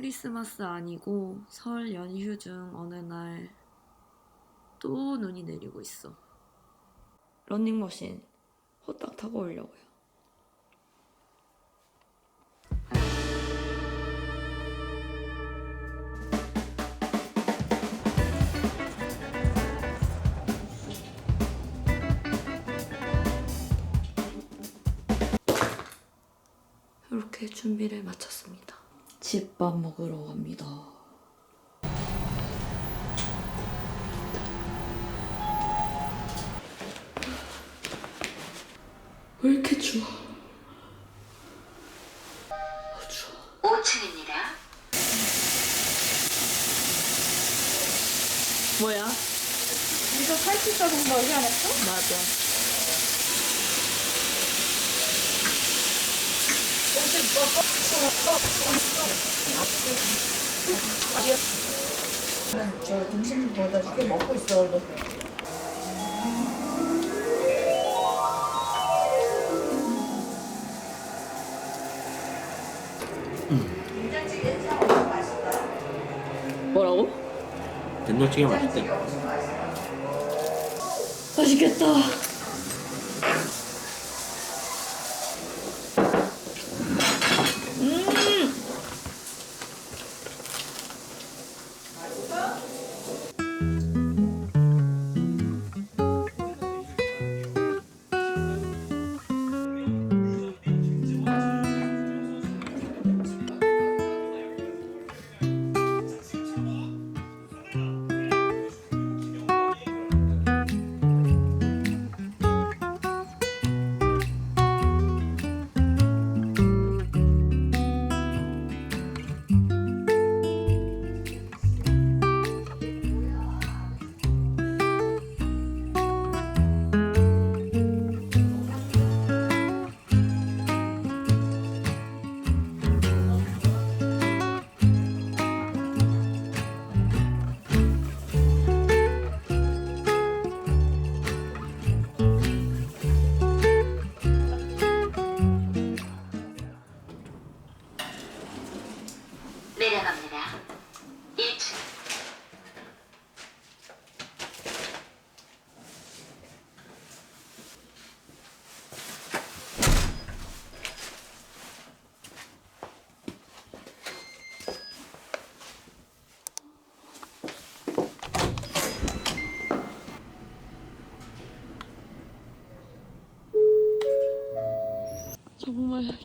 크리스마스 아니고 설 연휴 중 어느 날 또 눈이 내리고 있어. 런닝머신 호딱 타고 오려고요. 이렇게 준비를 마쳤습니다. 집밥 먹으러 갑니다. 왜 이렇게 추워? 아, 추워. 5층입니다. 뭐야? 이거 80자 정도 하지 않았어? 맞아. 저 등심보다 쉽게 먹고 있어. 너. 뭐라고? 된장찌개 맛있대. 맛있겠다.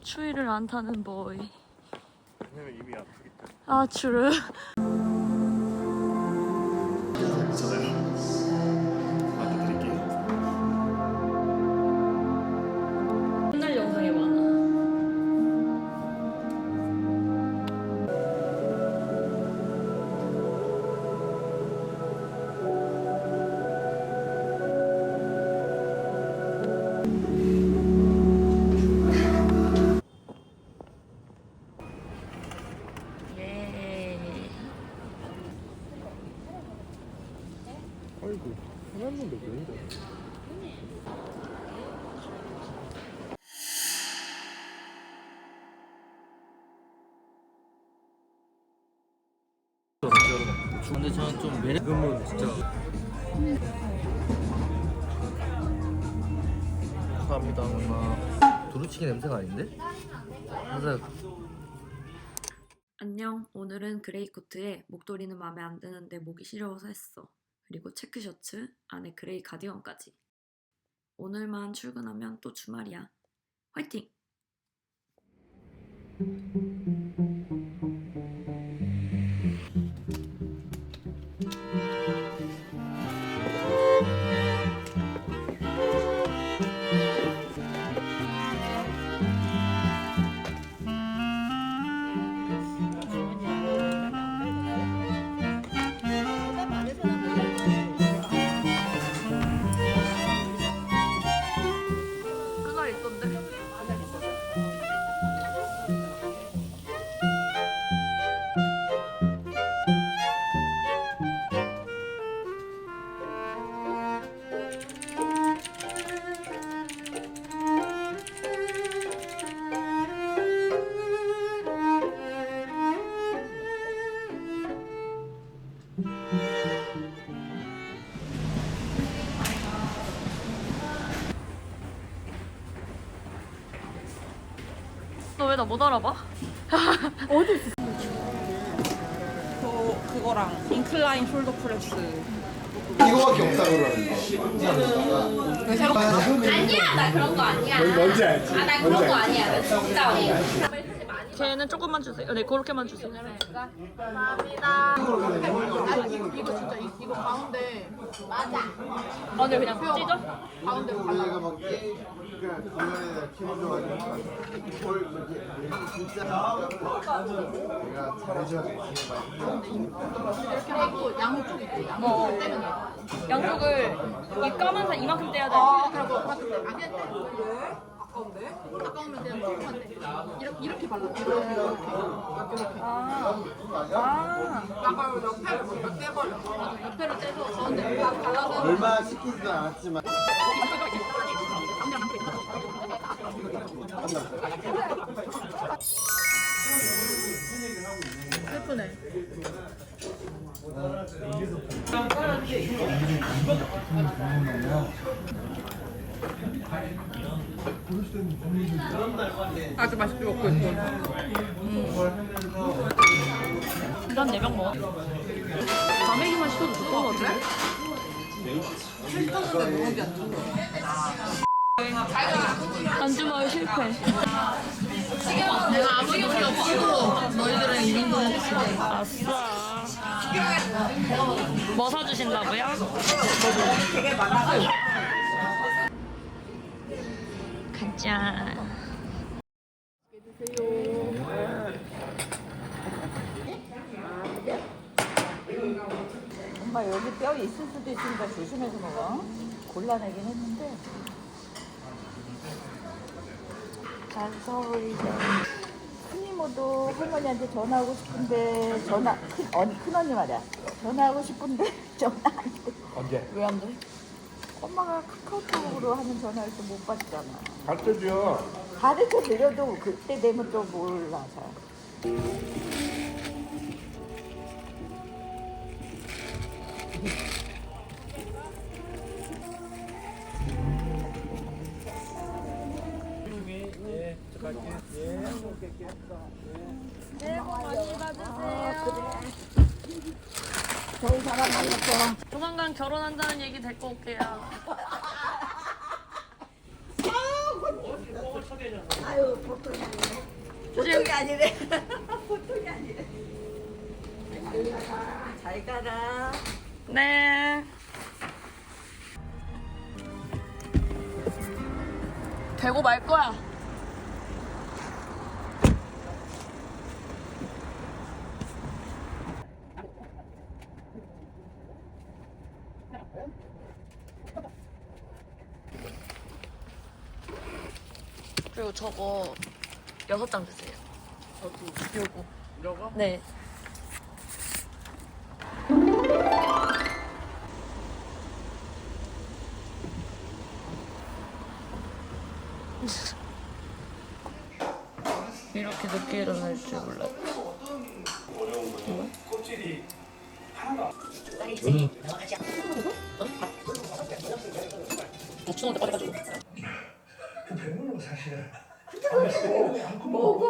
추위를 안 타는 보이. 왜냐면. 아. 맡겨 근데 저는 좀 매력 지금은 진짜 감사합니다 엄마 두루치기 냄새가 아닌데? 항상 안녕. 오늘은 그레이 코트에 목도리는 마음에 안 드는데 목이 시려워서 했어. 그리고 체크 셔츠, 안에 그레이 가디건까지. 오늘만 출근하면 또 주말이야. 화이팅! 왜 나 못 알아봐? 저 그거랑 인클라인 숄더 프레스. 이거밖에 없다 그러는데. 아니야, 나 그런 거 아니야. 뭔지 알지? 아, 나 그런 거 아니야. 나 진짜 아니야. 걔는 조금만 주세요. 네, 그렇게만 주세요. 이거 진짜 이, 이거 가운데 아, 근데 그냥 찢어? 가운데로 내가 잘해줘야 이렇게 하고 양쪽 있지. 양쪽 떼면 돼. 양쪽을 이 까만서 이만큼 떼야 돼. 아, 그리고 하트 때. 안 돼. 아까운데? 아까우면 그냥 떼. 이렇게 이렇게 발라. 이렇게 이렇게. 이렇게. 아. 아. 아까 옆에를 먼저 떼버려. 맞아. 옆에를 떼서 가운데 딱 발라서. 얼마 시키지도 않았지만 예쁘네. 아주 맛있게 먹고 있어. 일단 4병 먹어. 과메기만 시켜도 좋을 것 같은데? 안주마을 실패. 내가 아무 용기 없이도 너희들은 2인분 먹었어. 아싸. 뭐 사주신다고요? 가자. 엄마 여기 뼈 있을 수도 있으니까 조심해서 먹어. 곤란하긴 했는데. 잔소리. 큰 이모도 할머니한테 전화하고 싶은데 전화 큰 언니 큰 언니 말이야. 전화하고 싶은데 전화 안 돼. 언제? 왜 안 돼? 엄마가 카카오톡으로 하는 전화를 또 못 받잖아. 가르쳐줘. 가르쳐 드려도 그때 되면 또 몰라서. 좋은 사람 만났어. 조만간 결혼한다는 얘기 데리고 올게요. 아유 보통이 아니네. 보통이 아니래. 보통이 아니래. 잘 가라. 네. 되고 말 거야. 그리고 저거 여섯 장 주세요. 요거. 요거? 네. 이렇게 늦게 일어날 줄 몰랐지. 뭐?